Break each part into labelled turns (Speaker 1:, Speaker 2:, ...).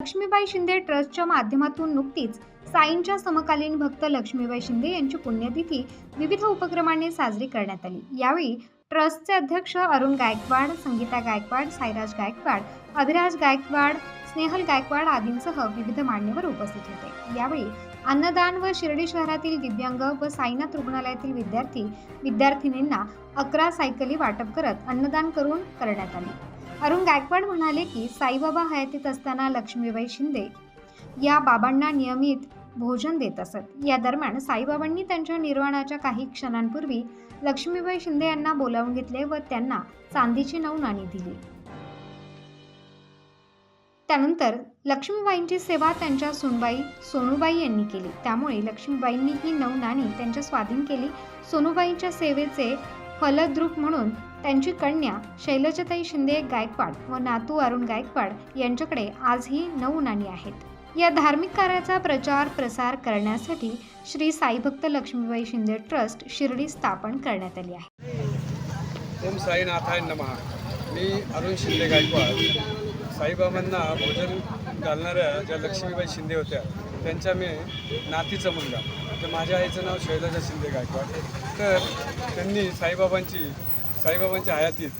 Speaker 1: लक्ष्मीबाई शिंदे ट्रस्टच्या माध्यमातून नुकतीच साईंच्या समकालीन भक्त लक्ष्मीबाई शिंदे यांची पुण्यतिथी विविध उपक्रमांनी साजरी करण्यात आली. यावेळी ट्रस्टचे अध्यक्ष अरुण गायकवाड संगीता गायकवाड साईराज गायकवाड अभिराज गायकवाड स्नेहल गायकवाड आदींसह विविध मान्यवर उपस्थित होते. यावेळी अन्नदान व शिर्डी शहरातील दिव्यांग व साईनाथ रुग्णालयातील विद्यार्थी विद्यार्थिनींना अकरा सायकली वाटप करत अन्नदान करून करण्यात आले. अरुण गायकवाड म्हणाले की साईबाबा हयातीत असताना लक्ष्मीबाई शिंदे या बाबांना नियमित भोजन देत असत. या दरम्यान साईबाबांनी त्यांच्या निर्वाणाच्या काही क्षणांपूर्वी लक्ष्मीबाई शिंदे यांना बोलावून घेतले व त्यांना चांदीची नऊ नाणी दिली. त्यानंतर लक्ष्मीबाईंची सेवा त्यांच्या सोनबाई सोनूबाई यांनी केली. त्यामुळे लक्ष्मीबाईंनी ही नऊ नाणी त्यांच्या स्वाधीन केली. सोनूबाईंच्या सेवेचे फलद्रूप म्हणून त्यांची कन्या शैलजताई शिंदे गायकवाड व नातू अरुण गायकवाड यांच्याकडे आजही नऊ नाणी आहेत. या धार्मिक कार्याचा प्रचार प्रसार करण्यासाठी श्री साईभक्त लक्ष्मीबाई शिंदे ट्रस्ट शिर्डी स्थापन करण्यात आली आहे.
Speaker 2: ओम साईनाथाय नमः. मी अरुण शिंदे गायकवाड. साईबाबांना भोजन घालणाऱ्या ज्या लक्ष्मीबाई शिंदे होत्या त्यांच्या मी नातीचा मुलगा. तर माझ्या आईचं नाव शैलजा शिंदे गायकवाड. तर त्यांनी साईबाबांची साईबाबांच्या हयातीत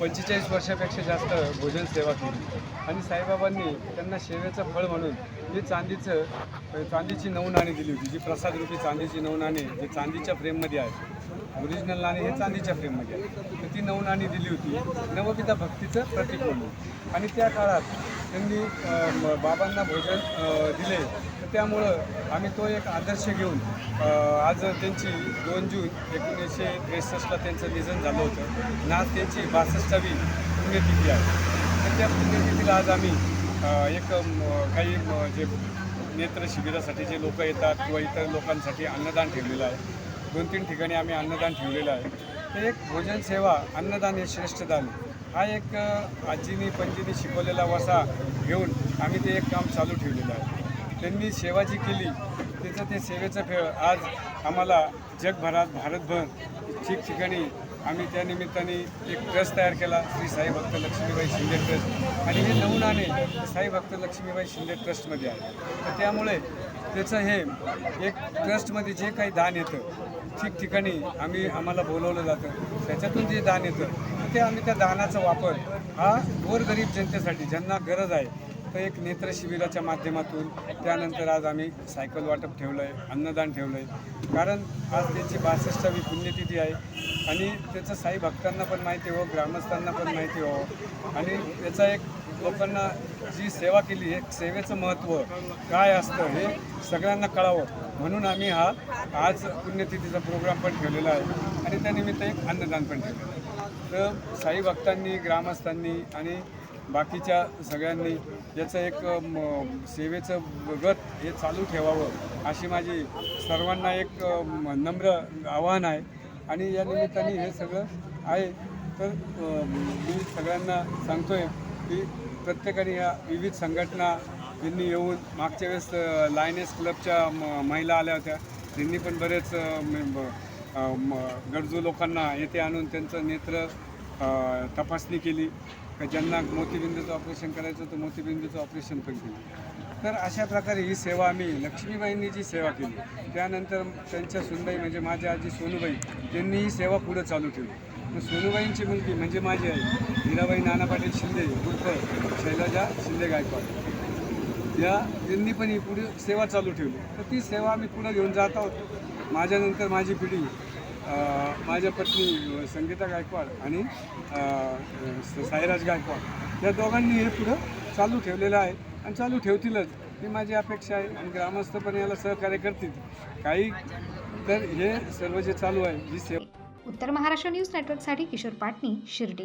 Speaker 2: पंचेचाळीस वर्षापेक्षा जास्त भोजन सेवा केली. आणि साईबाबांनी त्यांना सेवेचं फळ म्हणून जी चांदीचं चांदीची नऊ नाणी दिली होती जी प्रसादरूपी चांदीची नऊ नाणी जे चांदीच्या फ्रेममध्ये आहे. ओरिजिनल नाणी हे चांदीच्या फ्रेममध्ये आहे. तर ती नऊ नाणी दिली होती. नवपिता भक्तीचं प्रतीक म्हणून आणि त्या काळात त्यांनी बाबांना भोजन दिले. तर त्यामुळं आम्ही तो एक आदर्श घेऊन आज त्यांची दोन जून एकोणीसशे त्रेसष्टला त्यांचं निधन झालं होतं. ना आज त्यांची बासष्टावी पुण्यतिथी आहे. तर त्या पुण्यतिथीला आज आम्ही एक काही जे नेत्र शिबिरासाठी जे लोक येतात किंवा इतर लोकांसाठी अन्नदान ठेवलेलं आहे. दोन तीन ठिकाणी आम्ही अन्नदान ठेवलेलं आहे. तर एक भोजन सेवा अन्नदान हे श्रेष्ठ दान हा एक आजीनी पंजीनी शिकवलेला वसा घेऊन आम्ही ते एक काम चालू ठेवलेलं आहे. त्यांनी सेवा जी केली त्याचं ते सेवेचं फेळ आज आम्हाला जगभरात भारतभर ठिकठिकाणी आम्ही त्यानिमित्ताने एक ट्रस्ट तयार केला श्री साई भक्त लक्ष्मीबाई शिंदे ट्रस्ट. आणि हे नमुनाने साई भक्त लक्ष्मीबाई शिंदे ट्रस्टमध्ये आहे. तर त्यामुळे त्याचं हे एक ट्रस्टमध्ये जे काही दान येतं ठिकठिकाणी आम्ही आम्हाला बोलवलं जातं त्याच्यातून जे दान येतं ते आम्ही त्या दानाचा वापर हा गोरगरीब जनतेसाठी ज्यांना गरज आहे तर एक नेत्र शिबिराच्या माध्यमातून त्यानंतर आज आम्ही सायकल वाटप ठेवलं आहे अन्नदान ठेवलं आहे कारण आज त्यांची बासष्टावी पुण्यतिथी आहे आणि त्याचं साई भक्तांना पण माहिती हो ग्रामस्थांना पण माहिती हो. आणि त्याचा एक लोकांना जी सेवा केली हे सेवेचं महत्त्व काय असतं हे सगळ्यांना कळावं. म्हणून आम्ही हा आज पुण्यतिथीचा प्रोग्राम पण ठेवलेला आहे आणि त्यानिमित्त एक अन्नदान पण ठेवलेलं आहे. तर साई भक्तांनी ग्रामस्थांनी आणि बाकीच्या सगळ्यांनी याचं एक म, सेवेचं गत हे चालू ठेवावं अशी माझी सर्वांना एक नम्र आव्हान आहे. आणि या निमित्ताने हे सगळं आहे. तर मी सगळ्यांना सांगतोय की प्रत्येकाने या विविध संघटना यांनी येऊन मागच्या वेळेस लायनेस क्लबच्या म- महिला आल्या होत्या. त्यांनी पण बरेच गरजू लोकांना येथे आणून त्यांचं नेत्र तपासणी केली. का ज्यांना मोतीबिंदूचं ऑपरेशन करायचं होतं मोतीबिंदूचं ऑपरेशन पण केलं. तर अशा प्रकारे ही सेवा आम्ही लक्ष्मीबाईंनी जी सेवा केली त्यानंतर त्यांच्या सुनबाई म्हणजे माझ्या आजी सोनूबाई त्यांनी ही सेवा पुढं चालू ठेवली. मग सोनूबाईंची मुलगी म्हणजे माझी आई हिराबाई नाना पाटील शिंदे उर्फ शैलजा शिंदे गायकवाड. या यांनी पण ही पुढे सेवा चालू ठेवली. तर ती सेवा आम्ही पुढे घेऊन जात आहोत. माझ्यानंतर माझी पिढी माझ्या पत्नी संगीता गायकवाड आणि साईराज गायकवाड या दोघांनी हे पुढं चालू ठेवलेलं आहे. आणि चालू ठेवतीलच. ही माझी अपेक्षा आहे. आणि ग्रामस्थ पण याला सहकार्य करतील. काही तर हे सर्व जे चालू आहे जी सेवा
Speaker 1: उत्तर महाराष्ट्र न्यूज नेटवर्कसाठी किशोर पाटणी शिर्डी.